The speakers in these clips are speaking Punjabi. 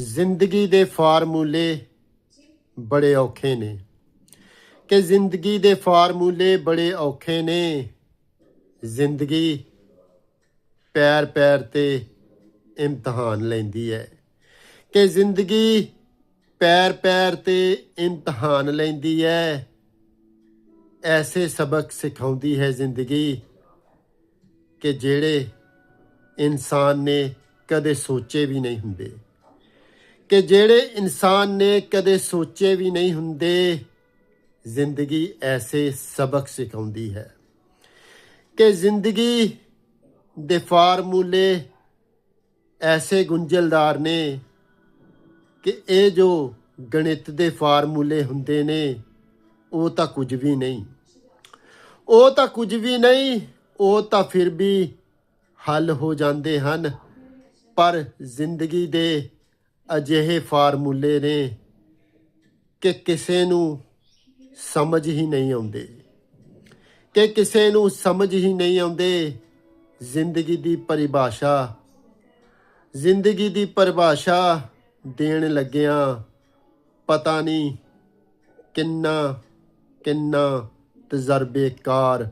ਜ਼ਿੰਦਗੀ ਦੇ ਫਾਰਮੂਲੇ ਬੜੇ ਔਖੇ ਨੇ। ਕਿ ਜ਼ਿੰਦਗੀ ਦੇ ਫਾਰਮੂਲੇ ਬੜੇ ਔਖੇ ਨੇ, ਜ਼ਿੰਦਗੀ ਪੈਰ ਪੈਰ ਤੇ ਇਮਤਿਹਾਨ ਲੈਂਦੀ ਹੈ। ਕਿ ਜ਼ਿੰਦਗੀ ਪੈਰ ਪੈਰ ਤੇ ਇਮਤਿਹਾਨ ਲੈਂਦੀ ਹੈ, ਐਸੇ ਸਬਕ ਸਿਖਾਉਂਦੀ ਹੈ ਜ਼ਿੰਦਗੀ ਕਿ ਜਿਹੜੇ ਇਨਸਾਨ ਨੇ ਕਦੇ ਸੋਚੇ ਵੀ ਨਹੀਂ ਹੁੰਦੇ। ਕਿ ਜਿਹੜੇ ਇਨਸਾਨ ਨੇ ਕਦੇ ਸੋਚੇ ਵੀ ਨਹੀਂ ਹੁੰਦੇ, ਜ਼ਿੰਦਗੀ ਐਸੇ ਸਬਕ ਸਿਖਾਉਂਦੀ ਹੈ ਕਿ ਜ਼ਿੰਦਗੀ ਦੇ ਫਾਰਮੂਲੇ ਐਸੇ ਗੁੰਝਲਦਾਰ ਨੇ ਕਿ ਇਹ ਜੋ ਗਣਿਤ ਦੇ ਫਾਰਮੂਲੇ ਹੁੰਦੇ ਨੇ, ਉਹ ਤਾਂ ਕੁਝ ਵੀ ਨਹੀਂ। ਉਹ ਤਾਂ ਕੁਝ ਵੀ ਨਹੀਂ, ਉਹ ਤਾਂ ਫਿਰ ਵੀ ਹੱਲ ਹੋ ਜਾਂਦੇ ਹਨ, ਪਰ ਜ਼ਿੰਦਗੀ ਦੇ ਅਜਿਹੇ ਫਾਰਮੂਲੇ ਨੇ ਕਿ ਕਿਸੇ ਨੂੰ ਸਮਝ ਹੀ ਨਹੀਂ ਆਉਂਦੇ। ਕਿ ਕਿਸੇ ਨੂੰ ਸਮਝ ਹੀ ਨਹੀਂ ਆਉਂਦੇ ਜ਼ਿੰਦਗੀ ਦੀ ਪਰਿਭਾਸ਼ਾ। ਜ਼ਿੰਦਗੀ ਦੀ ਪਰਿਭਾਸ਼ਾ ਦੇਣ ਲੱਗਿਆਂ ਪਤਾ ਨਹੀਂ ਕਿੰਨਾ ਕਿੰਨਾ ਤਜਰਬੇਕਾਰ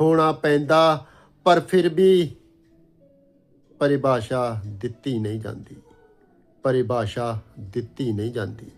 ਹੋਣਾ ਪੈਂਦਾ, ਪਰ ਫਿਰ ਵੀ ਪਰਿਭਾਸ਼ਾ ਦਿੱਤੀ ਨਹੀਂ ਜਾਂਦੀ। ਪਰਿਭਾਸ਼ਾ ਦਿੱਤੀ ਨਹੀਂ ਜਾਂਦੀ।